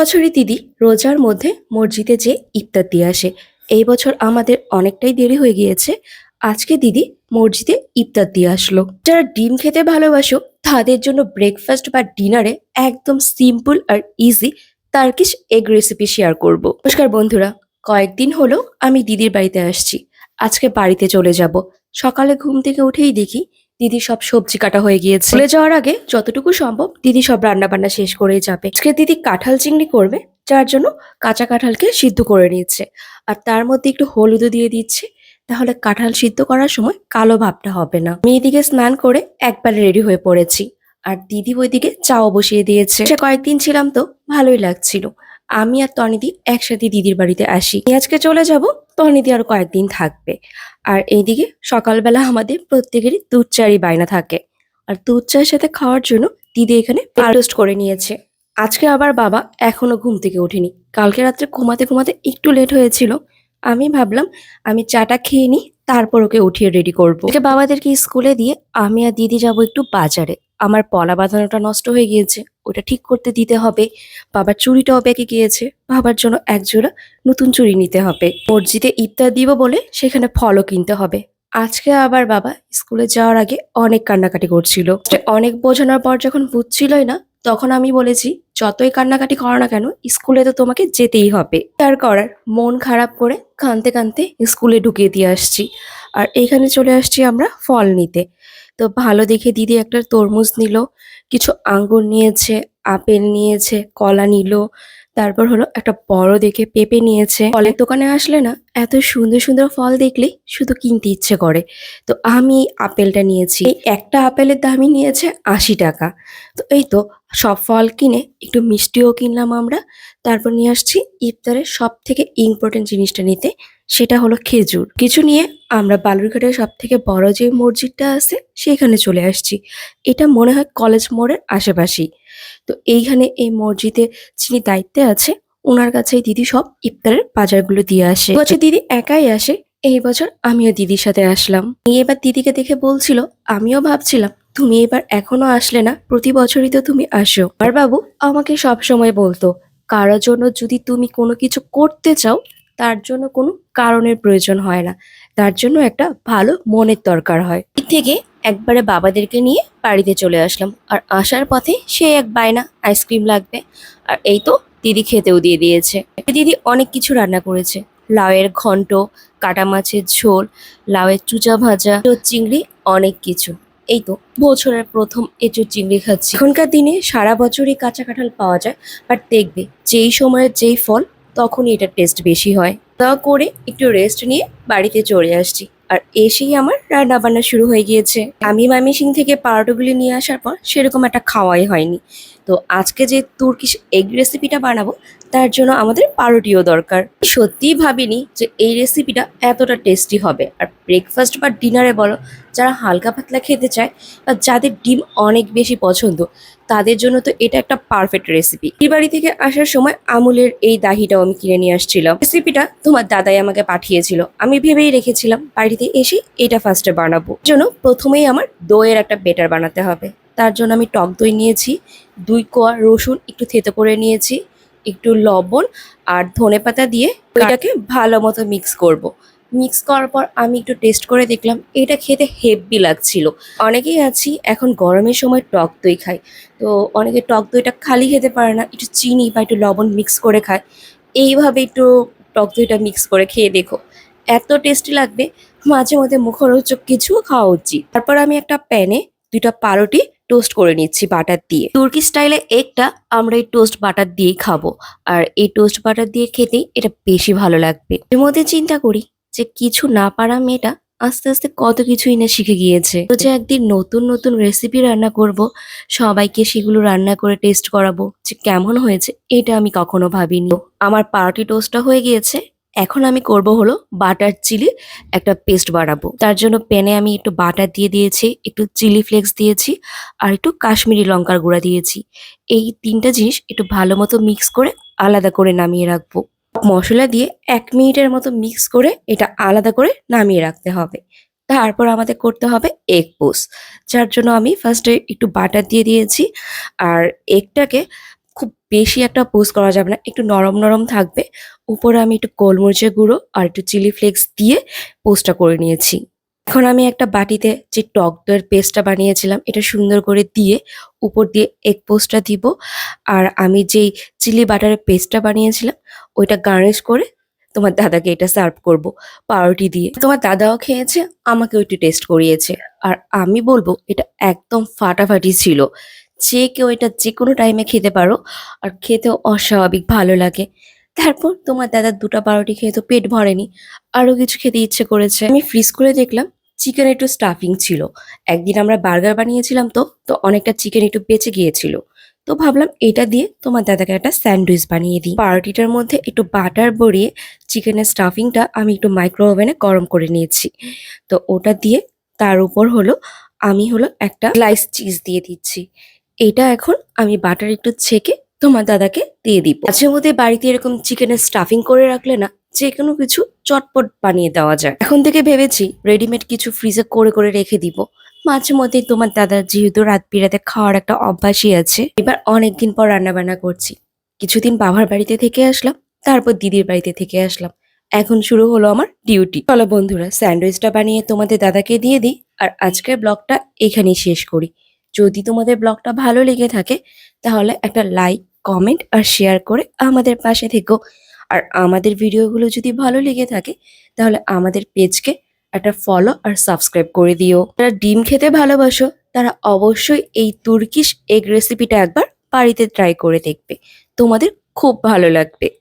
বছরই দিদি রোজার মধ্যে মসজিদে যে ইফতার দিয়ে আসে। এই বছর আমাদের অনেকটাই দেরি হয়ে গিয়েছে। আজকে দিদি মসজিদে ইফতার দিয়ে আসলো। যারা ডিম খেতে ভালোবাসো, তাদের জন্য ব্রেকফাস্ট বা ডিনারে একদম সিম্পল আর easy Turkish egg recipe share করব। নমস্কার বন্ধুরা, কয়েকদিন হলো আমি দিদির বাড়িতে আসছি। আজকে বাড়িতে চলে যাব। সকালে ঘুম থেকে উঠেই দেখি দিদি সব সবজি কাটা হয়ে গিয়েছে। চলে যাওয়ার আগে যতটুকু সম্ভব দিদি সব রান্না বান্না শেষ করেই যাবে। আজকে দিদি কাঁঠাল চিংড়ি করবে, যার জন্য কাঁচা কাঁঠালকে সিদ্ধ করে নিচ্ছে। আর তার মধ্যে একটু হলুদও দিয়ে দিচ্ছে। তাহলে কাঁঠাল সিদ্ধ করার সময় কালো ভাবটা হবে না। আমি এদিকে স্নান করে একবারে রেডি হয়ে পড়েছি। আর দিদি ওইদিকে চাও বসিয়ে দিয়েছে। সে কয়েকদিন ছিলাম তো, ভালোই লাগছিল। আমি আর তনিদি একসাথে দিদির বাড়িতে আসি। আজকে চলে যাব তনিদি আর কয়েকদিন থাকবে। আর এইদিকে সকালবেলা আমাদের প্রত্যেকেরই দুধ চারই বায়না থাকে। আর দুধ চায়ের সাথে খাওয়ার জন্য দিদি এখানে টোস্ট করে নিয়েছে। আজকে আবার বাবা এখনও ঘুম থেকে ওঠেনি। কালকে রাত্রে ঘুমাতে ঘুমাতে একটু লেট হয়েছিল। আমি ভাবলাম, আমি চাটা খেয়ে নিই, তারপর ওকে উঠিয়ে রেডি করব। বাবাদেরকে স্কুলে দিয়ে আমি আর দিদি যাব একটু বাজারে। আমার পলা বাঁধানোটা নষ্ট হয়ে গিয়েছে, ওটা ঠিক করতে দিতে হবে। বাবার চুড়িটাও বেঁকে গিয়েছে, বাবার জন্য একজোড়া নতুন চুরি নিতে হবে। মসজিদে ইফতার দিব বলে সেখানে ফলও কিনতে হবে। আজকে আবার বাবা স্কুলে যাওয়ার আগে অনেক কান্নাকাটি করছিল। অনেক বোঝানোর পর যখন বুঝছিলই না, তখন আমি বলেছি, যতই কান্নাকাটি করো না কেন, স্কুলে তো তোমাকে যেতেই হবে। তার করার মন খারাপ করে কানতে কানতে স্কুলে ঢুকিয়ে দিয়ে আসছি। আর এখানে চলে আসছি আমরা ফল নিতে। তো ভালো দেখে দিদি একটা তরমুজ নিল, কিছু আঙ্গুর নিয়েছে, আপেল নিয়েছে, কলা নিল, তারপর হলো একটা বড় দেখে পেঁপে নিয়েছে। ফলের দোকানে আসলে না, এত সুন্দর সুন্দর ফল দেখলেই শুধু কিনতে ইচ্ছে করে। তো আমি আপেলটা নিয়েছি। এই একটা আপেলের দামই নিয়েছে আশি টাকা। তো এই তো সব ফল কিনে একটু মিষ্টিও কিনলাম আমরা, তারপর নিয়ে আসছি ইফতারের সব থেকে ইম্পর্টেন্ট জিনিসটা নিতে। সেটা হলো খেজুর। কিছু নিয়ে আমরা বালুরঘাটের সব থেকে বড় যে মসজিদটা আছে, সেখানে চলে আসছি। এটা মনে হয় কলেজ মোড়ের আশেপাশেই। তো এইখানে এই মসজিদে যিনি দায়িত্বে আছে ওনার কাছেই দিদি সব ইফতারের বাজারগুলো দিয়ে আসে। বছর দিদি একাই আসে, এই বছর আমিও দিদির সাথে আসলাম। এবার দিদিকে দেখে বলছিল, আমিও ভাবছিলাম, তুমি এবার এখনও আসলে না, প্রতি বছরই তো তুমি আসো। আর বাবু আমাকে সব সময় বলতো, কারোর জন্য যদি তুমি কোনো কিছু করতে চাও তার জন্য কোনো কারণের প্রয়োজন হয় না। তার জন্য একটা ভালো মনের দরকার হয়। এর থেকে একবারে বাবাদেরকে নিয়ে বাড়িতে চলে আসলাম। আর আসার পথে সে এক বায়না আইসক্রিম লাগবে। আর এই তো দিদি খেতেও দিয়ে দিয়েছে। দিদি অনেক কিছু রান্না করেছে। লাউয়ের ঘন্ট, কাটা মাছের ঝোল, লাউয়ের চুচা ভাজা চিংড়ি, অনেক কিছু। এই তো বছরের প্রথম এঁচোড় চিংড়ি খাচ্ছি। এখনকার দিনে সারা বছরই কাঁচা কাঁঠাল পাওয়া যায়। বাট দেখবে যেই সময়ের যেই ফল তখনই এটার টেস্ট বেশি হয়। তা করে একটু রেস্ট নিয়ে বাড়িতে চলে আসছি। আর এসেই আমার রান্না বান্না শুরু হয়ে গিয়েছে। আমি মামি সিং থেকে পাউরোটাগুলি নিয়ে আসার পর সেরকম একটা খাওয়াই হয়নি। তো আজকে যে তুর্কিশ এগ রেসিপিটা বানাবো, তার জন্য আমাদের পাউরুটিও দরকার। সত্যিই ভাবিনি যে এই রেসিপিটা এতটা টেস্টি হবে। আর ব্রেকফাস্ট বা ডিনারে বলো যারা হালকা পাতলা খেতে চায় বা যাদের ডিম অনেক বেশি পছন্দ, তাদের জন্য তো এটা একটা পারফেক্ট রেসিপি বাড়ি থেকে আসার সময় আমুলের এই দাহিটাও আমি কিনে নিয়ে আসছিলাম। রেসিপিটা তোমার দাদাই আমাকে পাঠিয়েছিল। আমি ভেবেই রেখেছিলাম, বাড়িতে এসে এটা ফার্স্টে বানাবো। জন্য প্রথমেই আমার দইয়ের একটা বেটার বানাতে হবে। তার জন্য আমি টক দই নিয়েছি, দুই কোয়া রসুন একটু থেতো করে নিয়েছি, একটু লবণ আর ধনেপাতা দিয়ে এটাকে ভালো মতো মিক্স করব। মিক্স করার পর আমি একটু টেস্ট করে দেখলাম, এটা খেতে হেভি লাগছিল। অনেকেই আছি, এখন গরমের সময় টক দই খায়। তো অনেকে টক দইটা খালি খেতে পারে না, একটু চিনি বা একটু লবণ মিক্স করে খায়। এইভাবে একটু টক দইটা মিক্স করে খেয়ে দেখো। এত টেস্টি লাগবে, মাঝে মধ্যে মুখরোচক কিছু খাওয়া উচিত। তারপর আমি একটা প্যানে দুইটা পাউরুটি টোস্ট করে নিচ্ছি বাটার দিয়ে। তুর্কি স্টাইলে এগটা আমরা এই টোস্ট বাটার দিয়েই খাব। আর এই টোস্ট বাটার দিয়ে খেতেই এটা বেশি ভালো লাগবে। এর মধ্যে চিন্তা করি যে কিছু না পারা মেয়েটা আস্তে আস্তে কত কিছুই না শিখে গিয়েছে। তো যে একদিন নতুন নতুন রেসিপি রান্না করব, সবাইকে সেগুলো রান্না করে টেস্ট করাবো, যে কেমন হয়েছে, এটা আমি কখনো ভাবিনি। আমার পাউরুটি টোস্টটা হয়ে গিয়েছে, এখন আমি করব হলো বাটার চিলি একটা পেস্ট বানাবো। তার জন্য প্যানে আমি একটু বাটার দিয়ে দিয়েছি, একটু চিলি ফ্লেক্স দিয়েছি, আর একটু কাশ্মীরি লঙ্কার গুঁড়া দিয়েছি। এই তিনটা জিনিস একটু ভালো মতো মিক্স করে আলাদা করে নামিয়ে রাখব। মশলা দিয়ে এক মিনিটের মতো মিক্স করে এটা আলাদা করে নামিয়ে রাখতে হবে। তারপর আমাদের করতে হবে এগ পোস যার জন্য আমি ফার্স্টে একটু বাটার দিয়ে দিয়েছি। আর এগটাকে খুব বেশি একটা পোস্ট করা যাবে না, একটু নরম নরম থাকবে। উপরে আমি একটু গোলমরিচের গুঁড়ো আর একটু চিলি ফ্লেক্স দিয়ে পোস্টটা করে নিয়েছি। এখন আমি একটা বাটিতে যে টক দইয়ের পেস্টটা বানিয়েছিলাম, এটা সুন্দর করে দিয়ে উপর দিয়ে এগ পোস্টটা দিব। আর আমি যেই চিলি বাটারের পেস্টটা বানিয়েছিলাম ওইটা গার্নিশ করে তোমার দাদাকে এটা সার্ভ করব, পাউরুটি দিয়ে। তোমার দাদাও খেয়েছে আমাকে একটু টেস্ট করিয়েছে। আর আমি বলব, এটা একদম ফাটাফাটি ছিল। যে কেউ এটা যে কোনো টাইমে খেতে পারো, আর খেতেও অস্বাভাবিক ভালো লাগে। তারপর তোমার দাদার দুটো পাউরুটি খেয়ে তো পেট ভরেনি, আরও কিছু খেতে ইচ্ছে করেছে। আমি ফ্রিজ করে দেখলাম চিকেন একটু স্টাফিং ছিল। একদিন আমরা বার্গার বানিয়েছিলাম তো তো অনেকটা চিকেন একটু বেঁচে গিয়েছিল। তো ভাবলাম এটা দিয়ে তোমার দাদাকে একটা স্যান্ডউইচ বানিয়ে দিই। পাউরুটিটার মধ্যে একটু বাটার ভরিয়ে চিকেনের স্টাফিংটা আমি একটু মাইক্রো ওভেনে গরম করে নিয়েছি। তো ওটা দিয়ে তার উপর হলো আমি হলো একটা স্লাইস চিজ দিয়ে দিচ্ছি। এটা এখন আমি বাটার একটু ছেঁকে তোমার দাদাকে দিয়ে দিব। মাঝে মধ্যে বাড়িতে এরকম চিকেনের স্টাফিং করে রাখলে না যে কোনো কিছু চটপট বানিয়ে দেওয়া যায়। এখন থেকে ভেবেছি রেডিমেড কিছু ফ্রিজে করে করে রেখে দিব। মাঝে মধ্যে তোমার দাদার যেহেতু রাত বিরাতে খাওয়ার একটা অভ্যাসই আছে, এবার অনেকদিন পর রান্না বান্না করছি। কিছুদিন বাবার বাড়িতে থেকে আসলাম, তারপর দিদির বাড়িতে থেকে আসলাম। এখন শুরু হলো আমার ডিউটি চলো বন্ধুরা, স্যান্ডউইচটা বানিয়ে তোমাদের দাদাকে দিয়ে দিই, আর আজকের ব্লগটা এখানেই শেষ করি। যদি তোমাদের ব্লগটা ভালো লেগে থাকে, তাহলে একটা লাইক কমেন্ট আর শেয়ার করে আমাদের পাশে থেকো। আর আমাদের ভিডিওগুলো যদি ভালো লেগে থাকে, তাহলে আমাদের পেজকে একটা ফলো আর সাবস্ক্রাইব করে দিও। যারা ডিম খেতে ভালোবাসো, তারা অবশ্যই এই তুর্কিশ এগ রেসিপিটা একবার বাড়িতে ট্রাই করে দেখবে। তোমাদের খুব ভালো লাগবে।